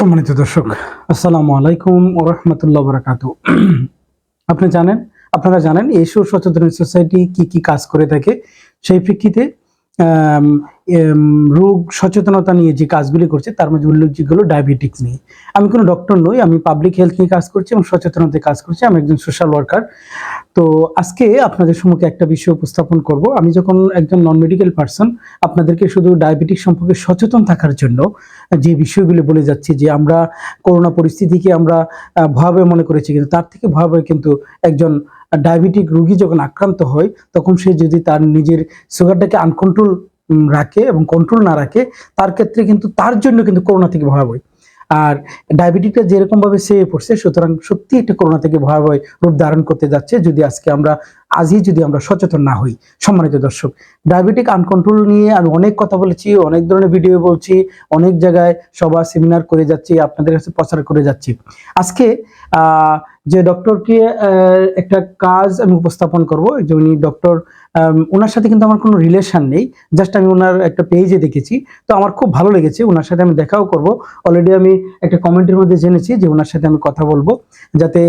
সম্মানিত দর্শক, আসসালামু আলাইকুম ও রহমতুল্লাহ বরাকাতু আপনি জানেন, আপনারা জানেন এই সচেতন সোসাইটি কি কি কাজ করে থাকে? সেই প্রেক্ষিতে রোগ সচেতনতা নিয়ে যে কাজগুলি করছে, তার মধ্যে উল্লেখযোগ্য হলো ডায়াবেটিক্স নিয়ে। আমি কোনো ডক্টর নই, আমি পাবলিক হেলথ নিয়ে কাজ করছি এবং সচেতনতায় কাজ করছি, আমি একজন সোশ্যাল ওয়ার্কার তো আজকে আপনাদের সম্মুখে একটা বিষয় উপস্থাপন করব। আমি যখন একজন নন মেডিকেল পার্সন আপনাদেরকে শুধু ডায়াবেটিক সম্পর্কে সচেতন থাকার জন্য যে বিষয়গুলি বলে যাচ্ছি যে আমরা করোনা পরিস্থিতিকে আমরা ভয়াবহ মনে করেছি, কিন্তু তার থেকে ভয়াবহ কিন্তু একজন ডায়াবেটিক রুগী যখন আক্রান্ত হয়, তখন সে যদি তার নিজের সুগারটাকে আনকন্ট্রোল রাখে এবং কন্ট্রোল না রাখে, তার ক্ষেত্রে কিন্তু তার জন্য কিন্তু করোনা থেকে ভয়াবহ। আর ডায়াবেটিকটা যেরকমভাবে সেয়ে পড়ছে, সুতরাং সত্যি একটা করোনা থেকে ভয়াবহ রূপ ধারণ করতে যাচ্ছে। যদি আজকে আমরা আজই যদি আমরা সচেতন না হই, সম্মানিত দর্শক, ডায়াবেটিক আনকন্ট্রোল নিয়ে আমি অনেক কথা বলেছি, অনেক ধরনের ভিডিও বলছি, অনেক জায়গায় সভা সেমিনার করে যাচ্ছি, আপনাদের কাছে প্রচার করে যাচ্ছি। আজকে যে ডক্টরকে একটা কাজ আমি উপস্থাপন করব যে উনি ডক্টর ওনার সাথে কিন্তু আমার কোনো রিলেশন নেই জাস্ট আমি ওনার একটা পেজে দেখেছি, তো আমার খুব ভালো লেগেছে ওনার সাথে আমি দেখাও করব। অলরেডি আমি একটা কমেন্টের মধ্যে জেনেছি যে ওনার সাথে আমি কথা বলব, যাতে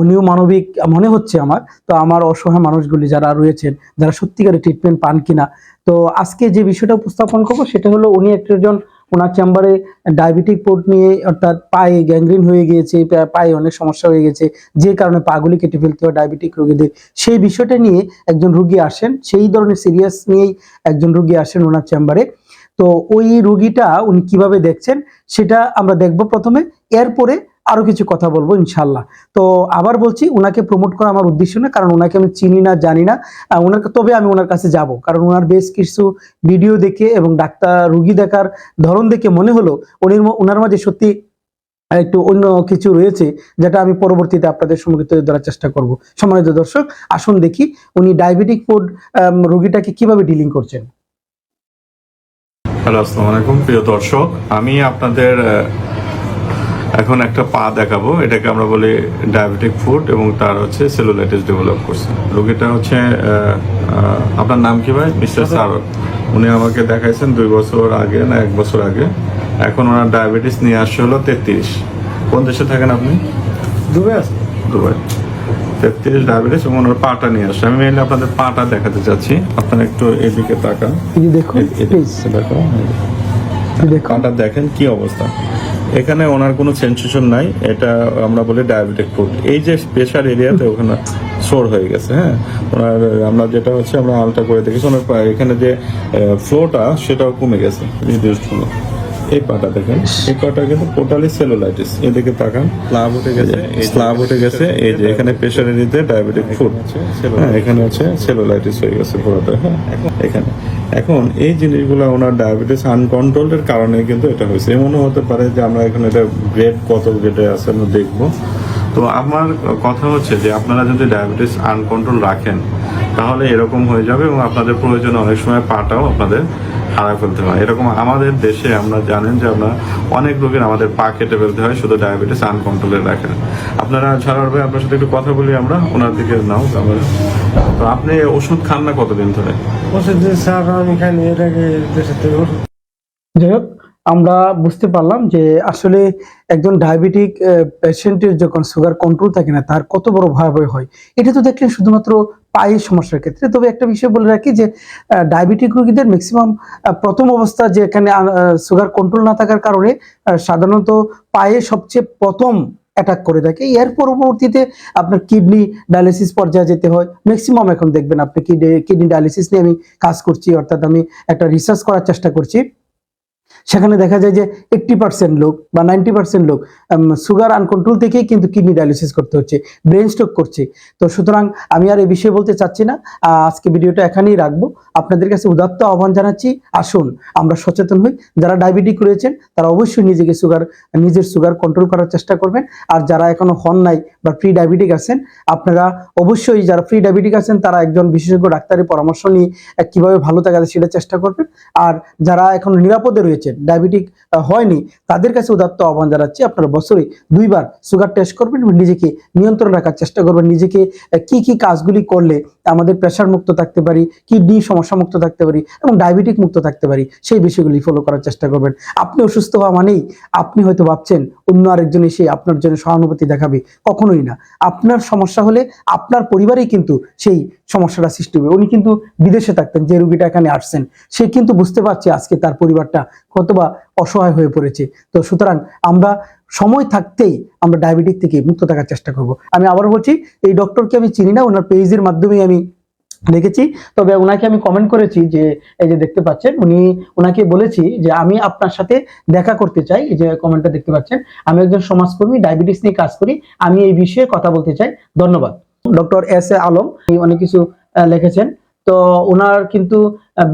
উনিও মানবিক মনে হচ্ছে আমার, তো আমার অসহায় মানুষগুলি যারা রয়েছেন, যারা সত্যিকারের ট্রিটমেন্ট পান কিনা। তো আজকে যে বিষয়টা উপস্থাপন করব, সেটা হলো উনি একজন ওনার চেম্বারে ডায়াবেটিক পোর্ট নিয়ে অর্থাৎ পায়ে গ্যাংগ্রিন হয়ে গিয়েছে পায়ে অনেক সমস্যা হয়ে গেছে, যে কারণে পাগুলি কেটে ফেলতে হয় ডায়াবেটিক রোগীদের। সেই বিষয়টা নিয়ে একজন রুগী আসেন, সেই ধরনের সিরিয়াস নিয়েই একজন রুগী আসেন ওনার চেম্বারে তো ওই রুগীটা উনি কীভাবে দেখছেন, সেটা আমরা দেখব প্রথমে। এরপরে আরও কিছু কথা বলব ইনশাল্লাহ তো আবার বলছি ওনাকে প্রমোট করা আমার উদ্দেশ্য না কারণ ওনাকে আমি চিনি না, জানি না। ওনার তবে আমি ওনার কাছে যাব, কারণ ওনার বেশ কিছু ভিডিও দেখে এবং ডাক্তার, রুগী দেখার ধরন দেখে মনে হলো উনির ওনার মাঝে সত্যি একটু অন্য কিছু রয়েছে, যেটা আমি পরবর্তীতে আপনাদের সম্মুখে তুলে ধরার চেষ্টা করব। সম্মানিত দর্শক, আসুন দেখি, উনি ডায়াবেটিক ফুড রোগীটাকে কীভাবে ডিলিং করছেন। হ্যালো, আসসালামু আলাইকুম, প্রিয় দর্শক, আমি আপনাদের এখন একটা পা দেখাবো এটাকে আমরা বলি ডায়াবেটিক ফুড এবং তার হচ্ছে সেলুলাইটিস ডেভেলপ করছে। রোগীটা হচ্ছে আপনার নাম কি ভাই? মিস্টার সারক উনি আমাকে দেখাইছেন দুই বছর আগে না এক বছর আগে। এখন ওনার ডায়াবেটিস নিয়ে আসছে হলো তেত্রিশ। কোন দেশে থাকেন আপনি? দুবে আছে। দুবাই। তেত্রিশ ডায়াবেটিস এবং ওনার পাটা নিয়ে আসছে। আমি মেনলি আপনাদের পাটা দেখাতে চাচ্ছি। আপনারা একটু এদিকে তাকান। দেখুন দেখুন। দেখেন কি অবস্থা। এখানে ওনার কোনো সেন্সেশন নাই, এটা আমরা বলি ডায়াবেটিক ফুড। এই যে প্রেশার এরিয়াতে ওখানে সোর হয়ে গেছে হ্যাঁ? ওনার, আমরা যেটা হচ্ছে, আমরা আলটা করে দেখেছি, ওনার এখানে যে ফ্লোটা সেটাও কমে গেছে। রিডিউসড এই পাটা দেখেন। এই পাটা কিন্তু টোটালি সেলুলাইটিস এদিকে তাকান। স্লাব উঠে গেছে স্লাব উঠে গেছে এই যে এখানে প্রেশার এরিয়াতে ডায়াবেটিক ফুড হ্যাঁ এখানে হচ্ছে সেলুলাইটিস হয়ে গেছে পুরোটা হ্যাঁ এখানে? এখন। এই জিনিসগুলো ওনার ডায়াবেটিস আনকন্ট্রোলের কারণে কিন্তু এটা হয়েছে। এমনও হতে পারে যে আমরা এখন এটা গ্রেড কত গ্রেডে আছে আমরা দেখব। তো আমার কথা হচ্ছে যে আপনারা যদি ডায়াবেটিস আনকন্ট্রোল রাখেন তাহলে এরকম হয়ে যাবে এবং আপনাদের প্রয়োজনে অনেক সময় পাটাও আপনাদের হারা ফেলতে হয়। এরকম আমাদের দেশে আমরা জানেন যে আমরা অনেক রোগের আমাদের পা কেটে ফেলতে হয় শুধু ডায়াবেটিস আনকন্ট্রোলে রাখেন আপনারা ছাড়ার ভাই আপনার সাথে একটু কথা বলি আমরা ওনার দিকে নাও আমরা তো আপনি ওষুধ খান না কতদিন ধরে? ওষুধ স্যার আমি খাইনি এর আগে দেশের থেকে যাই হোক আমরা বুঝতে পারলাম যে আসলে একজন ডায়াবেটিক পেশেন্টের যখন সুগার কন্ট্রোল থাকে না তার কত বড় ভয়াবহ হয়। এটা তো দেখলেন শুধুমাত্র পায়ের সমস্যার ক্ষেত্রে। তবে একটা বিষয় বলে রাখি যে ডায়াবেটিক রোগীদের ম্যাক্সিমাম প্রথম অবস্থা যে এখানে সুগার কন্ট্রোল না থাকার কারণে সাধারণত পায়ে সবচেয়ে প্রথম অ্যাটাক করে থাকে। এর পরবর্তীতে আপনার কিডনি ডায়ালিসিস পর্যায়ে যেতে হয়। ম্যাক্সিমাম এখন দেখবেন আপনি কিডনি ডায়ালিসিস নিয়ে আমি কাজ করছি, অর্থাৎ আমি একটা রিসার্চ করার চেষ্টা করছি। সেখানে দেখা যায় যে এইট্টি পার্সেন্ট লোক বা নাইনটি পার্সেন্ট লোক সুগার আনকন্ট্রোল থেকেই কিন্তু কিডনি ডায়ালিসিস করতে হচ্ছে ব্রেন স্ট্রোক করছে। তো সুতরাং আমি আর এই বিষয়ে বলতে চাচ্ছি না আজকে ভিডিওটা এখানেই রাখব। আপনাদের কাছে উদাত্ত আহ্বান জানাচ্ছি, আসুন আমরা সচেতন হই। যারা ডায়াবেটিক রয়েছেন, তারা অবশ্যই নিজেকে সুগার নিজের সুগার কন্ট্রোল করার চেষ্টা করবেন। আর যারা এখনও হন নাই বা প্রি ডায়াবেটিক আছেন, আপনারা অবশ্যই যারা প্রি ডায়াবেটিক আছেন, তারা একজন বিশেষজ্ঞ ডাক্তারের পরামর্শ নিয়ে কীভাবে ভালো থাকা সেটা চেষ্টা করবেন। আর যারা এখন নিরাপদে রয়েছেন ডায়াবেটিক হয়নি, তাদের কাছে উদাত্ত আহ্বান জানাচ্ছি, আপনারা বছরে দুইবার সুগার টেস্ট করবেন এবং নিজেকে নিয়ন্ত্রণ রাখার চেষ্টা করবেন, নিজেকে কি কি কাজগুলি করলে আমাদের প্রেশার মুক্ত থাকতে পারি কিডনি সমস্যা মুক্ত থাকতে পারি এবং ডায়াবেটিক মুক্ত থাকতে পারি, সেই বিষয়গুলি ফলো করার চেষ্টা করবেন। আপনি অসুস্থ হওয়া মানেই আপনি হয়তো ভাবছেন, অন্য আরেকজন এসে আপনার জন্য সহানুভূতি দেখাবে। কখনোই না। আপনার সমস্যা হলে আপনার পরিবারেই কিন্তু সেই সমস্যাটা সৃষ্টি হবে। উনি কিন্তু বিদেশে থাকতেন, যে রুগীটা এখানে আসছেন, সে কিন্তু বুঝতে পারছে আজকে তার পরিবারটা কতবা অসহায় হয়ে পড়েছে। তো সুতরাং আমরা সময় থাকতেই আমরা ডায়াবেটিক থেকে মুক্ত থাকার চেষ্টা করব। আমি আবার বলছি, এই ডক্টরকে আমি চিনি না, ওনার পেজের মাধ্যমে আমি দেখেছি। তবে ওনাকে আমি কমেন্ট করেছি যে, এই যে দেখতে পাচ্ছেন, উনি ওনাকে বলেছি যে, আমি আপনার সাথে দেখা করতে চাই। এই যে কমেন্টটা দেখতে পাচ্ছেন, আমি একজন সমাজকর্মী ডায়াবেটিস নিয়ে কাজ করি। আমি এই বিষয়ে কথা বলতে চাই। ধন্যবাদ। ডক্টর এস এ আলম অনেক কিছু লিখেছেন। তো ওনার কিন্তু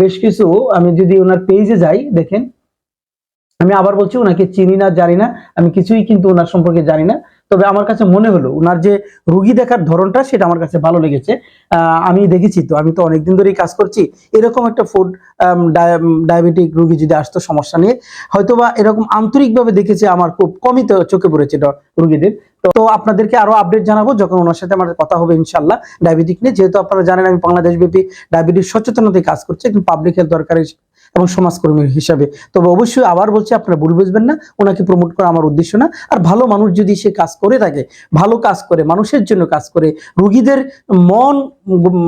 বেশ কিছু, আমি যদি ওনার পেজে যাই, দেখেন আমি আবার বলছি, ওনাকে চিনি না, জানি না, আমি কিছুই কিন্তু ওনার সম্পর্কে জানি না। তবে আমার কাছে মনে হলো, ওনার যে রুগী দেখার ধরনটা, সেটা আমার কাছে ভালো লেগেছে। আমি দেখেছি তো, আমি তো অনেকদিন ধরেই কাজ করছি। এরকম একটা ফুড ডায়াবেটিক রুগী যদি আসতো সমস্যা নিয়ে, হয়তোবা এরকম আন্তরিকভাবে দেখেছে আমার খুব কমই তো চোখে পড়েছে রুগীদের। তো আপনাদেরকে আরও আপডেট জানাব যখন ওনার সাথে আমার কথা হবে ইনশাল্লাহ ডায়াবেটিক নিয়ে। যেহেতু আপনারা জানেন, আমি বাংলাদেশ ব্যাপী ডায়াবেটিস সচেতনতায় কাজ করছি একজন পাবলিক হেলথ দরকারি এবং সমাজকর্মী হিসাবে। তবে অবশ্যই আবার বলছি, আপনারা ভুল বুঝবেন না, ওনাকে প্রমোট করা আমার উদ্দেশ্য না। আর ভালো মানুষ যদি সে কাজ করে থাকে, ভালো কাজ করে, মানুষের জন্য কাজ করে, রুগীদের মন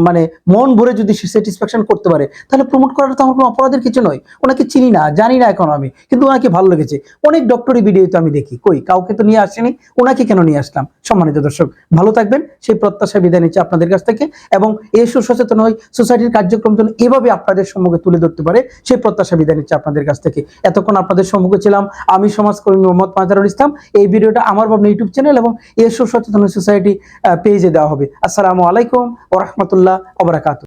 মানে মন ভরে যদি সে স্যাটিসফ্যাকশন করতে পারে, তাহলে প্রমোট করাটা তো আমার কোনো অপরাধের কিছু নয়। ওনাকে চিনি না, জানি না এখন আমি, কিন্তু ওনাকে ভালো লেগেছে। অনেক ডক্টরি ভিডিও তো আমি দেখি, কই, কাউকে তো নিয়ে আসেনি, ওনাকে কেন নিয়ে আসলাম? সম্মানিত দর্শক, ভালো থাকবেন, সেই প্রত্যাশা বিদায় নিচ্ছে আপনাদের কাছ থেকে, এবং এই সুসচেতন হয়ে সোসাইটির কার্যক্রম যেন এভাবে আপনাদের সম্মুখে তুলে ধরতে পারে সেই প্রত্যাশা বিদায় নিচ্ছে আপনাদের কাছ থেকে। এতক্ষণ আপনাদের সম্মুখে ছিলাম আমি সমাজকর্মী মোহাম্মদ মাজারুল ইসলাম। এই ভিডিওটা আমার ভাবনা ইউটিউব চ্যানেল এবং এসব সুসচেতন সোসাইটি পেজে দেওয়া হবে। আসসালামু আলাইকুম ওরহমতুল্লাহ ওবরাকাতু